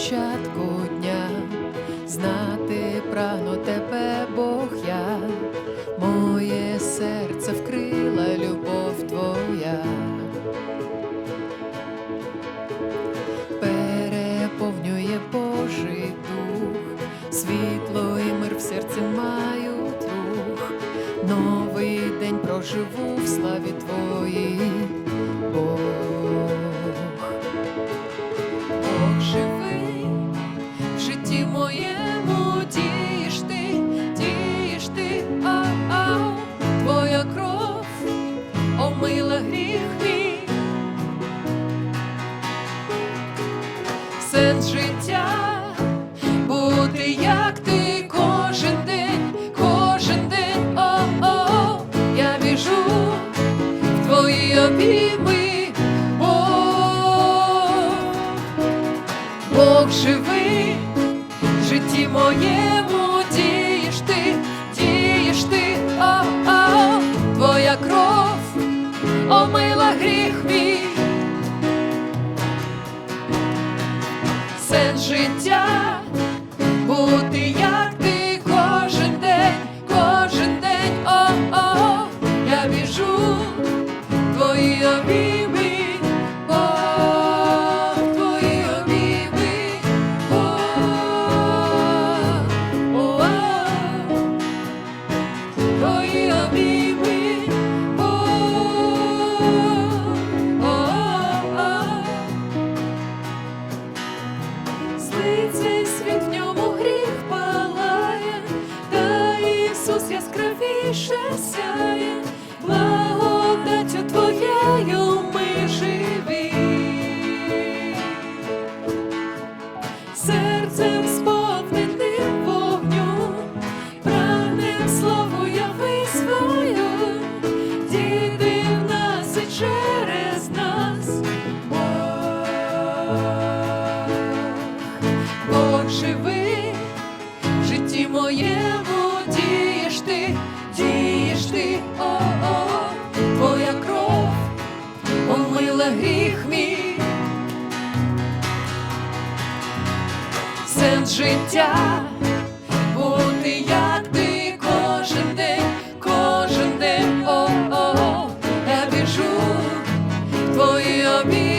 початку дня, знати прагну тебе, Бог я, моє серце вкрила любов твоя, переповнює Божий дух, світло і мир в серці мають рух, новий день проживу в славі твоїй. сенс життя, бути, як ти кожен день, кожен день, о, о, я біжу в твої обійми, о, Бог живий, в житті моєму дієш ти, дієш ти, о, о, о твоя кров омила гріх мій. сенс життя. Бути love me.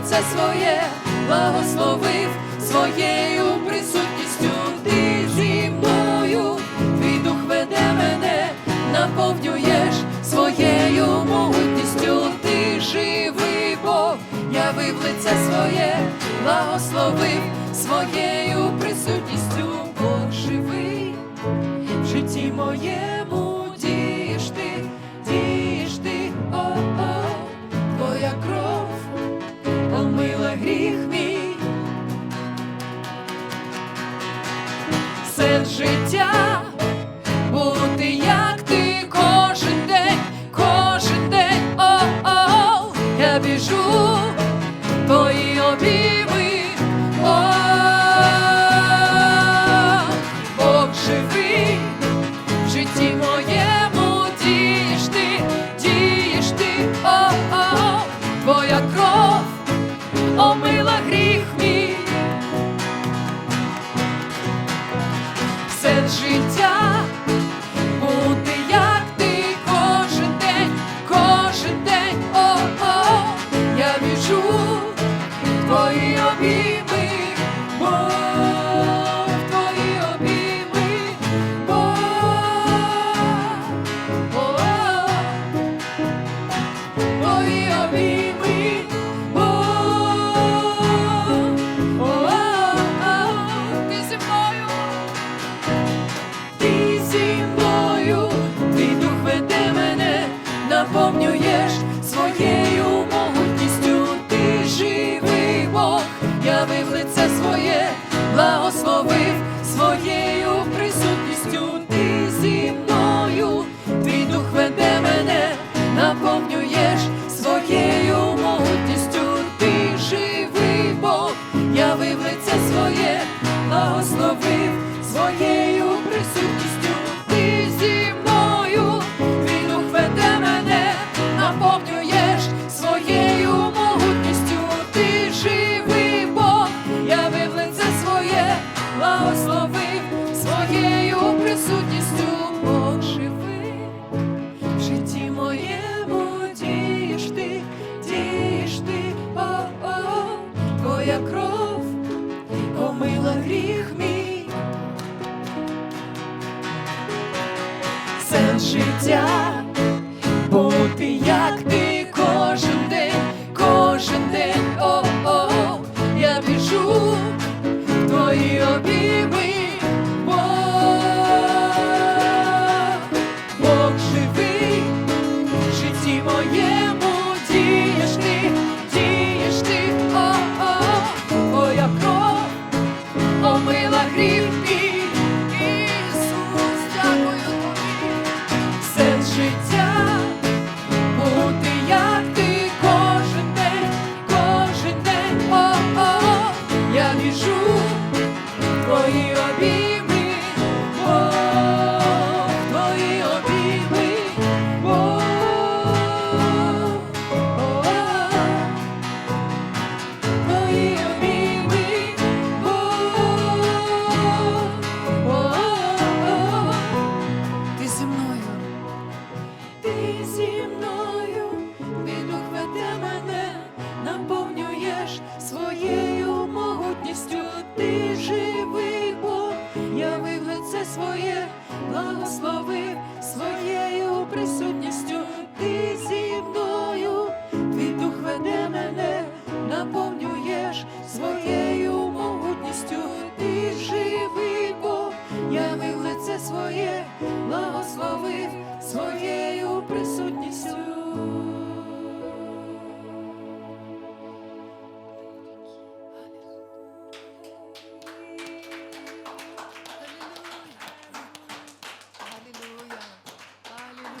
серце своє благословив своєю присутністю. Ти зі мною, твій дух веде мене, наповнюєш своєю могутністю, ти живий Бог, явив лице своє, благословив своєю присутністю, Бог живий в житті моє. життя.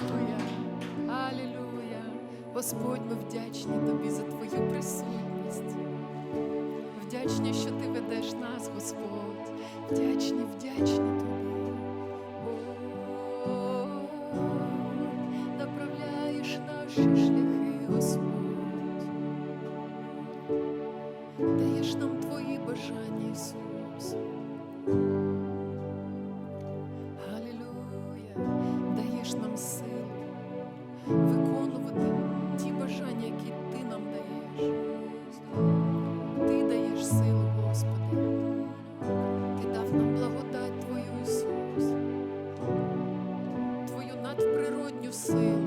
Аллилуйя, Алілуя, Господь, ми вдячні Тобі за Твою присутність. Вдячні, що Ти ведеш нас, Господь. Вдячні, вдячні Тобі. Направляєш наші шляхи. могутню силу.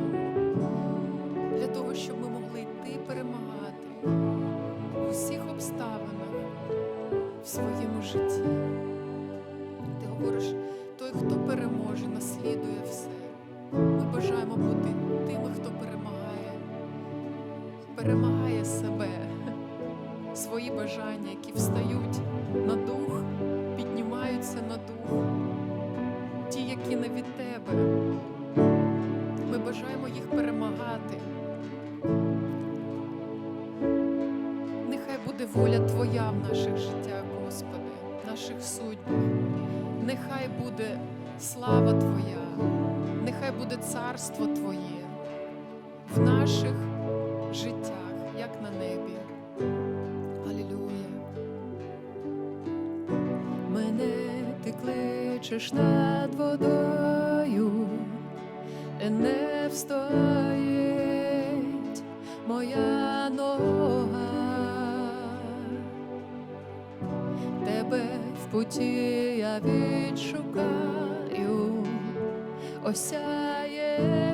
в наших життях, як на небі. Алілюя. Мене ти кличеш над водою, не встоїть моя нога, тебе в путі я відшукаю, осяє.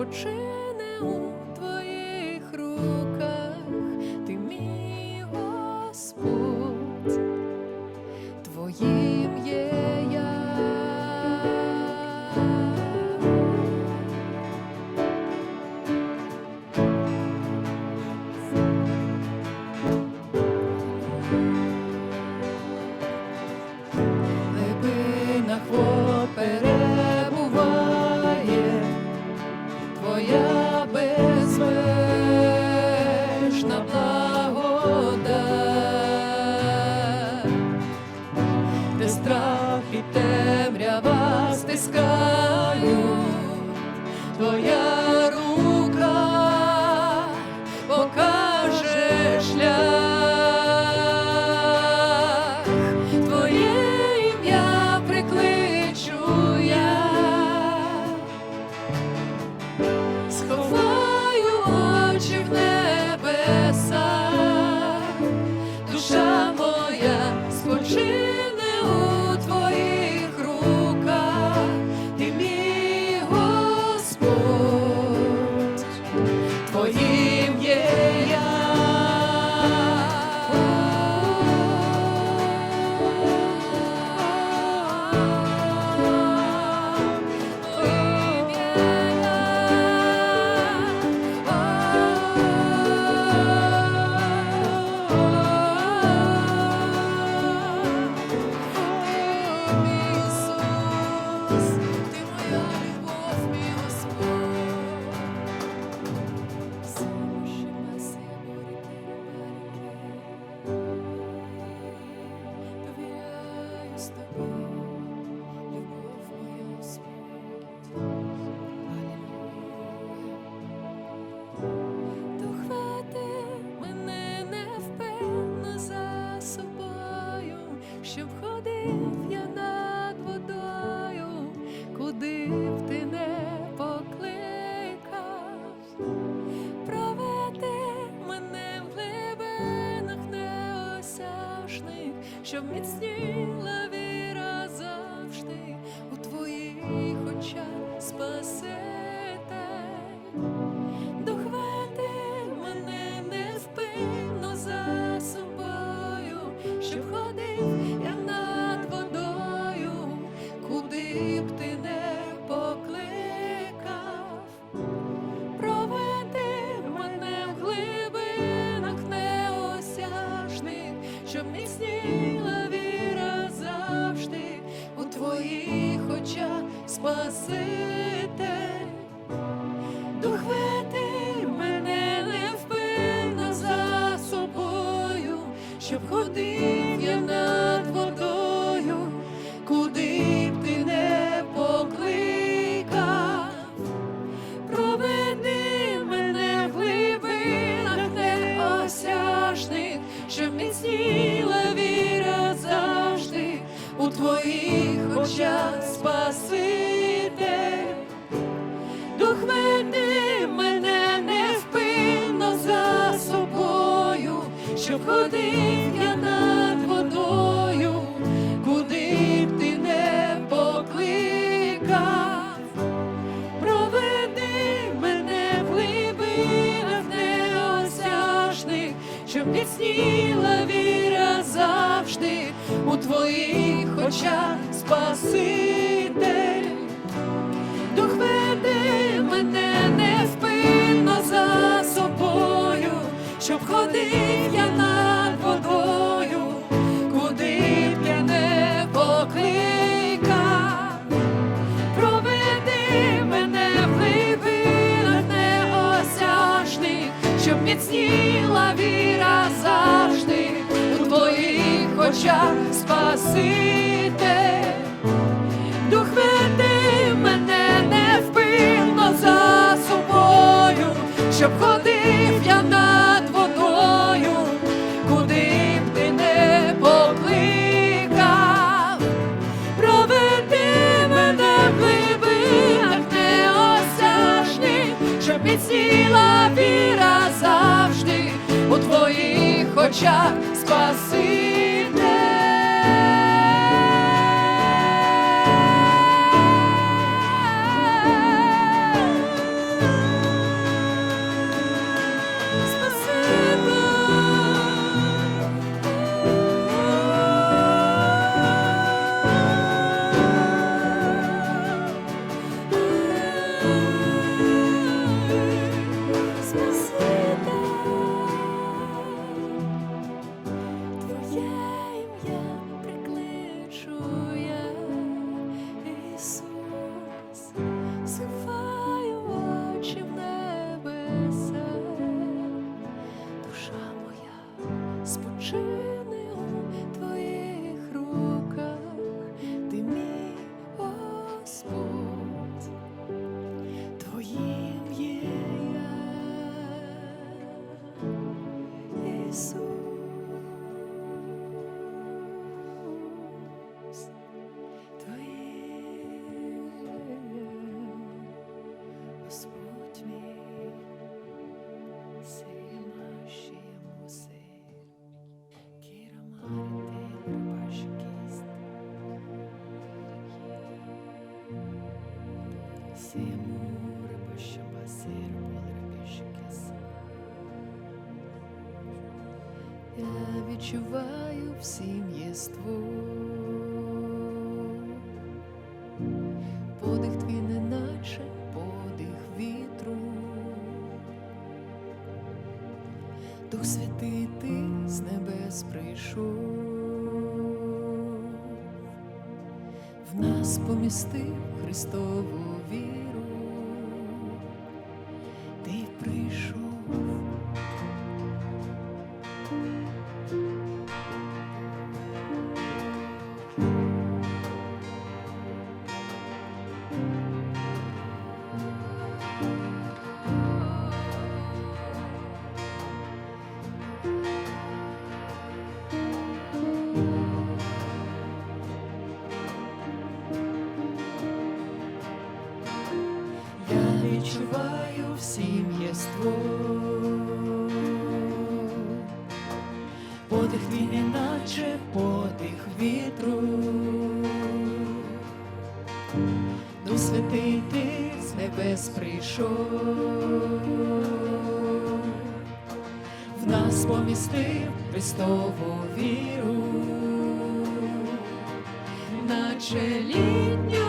відпочине. у любов твоя. It's mid-sneeze Je prends. щоб міцніла віра завжди у твоїх очах Спаситель, дух веди мене невпинно за собою, щоб ходив я над водою, куди б я не покликав, проведи мене в глибинах неосяжних, щоб міцні. Спаситель. Дух веди мене невпинно за собою, щоб ходив я над водою, куди б ти не покликав. Проведи мене в глибинах неосяжних, щоб міцніла віра завжди у твоїх очах Сіму рибащо басир, полрибішкіст. Я відчуваю всім єство. Наче літню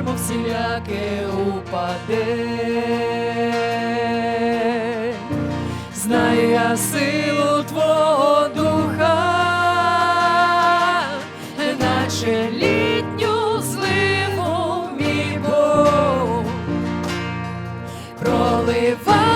ярмо всіляке упаде, знаю я силу твого духа, наче літню зливу мій Бог проливає.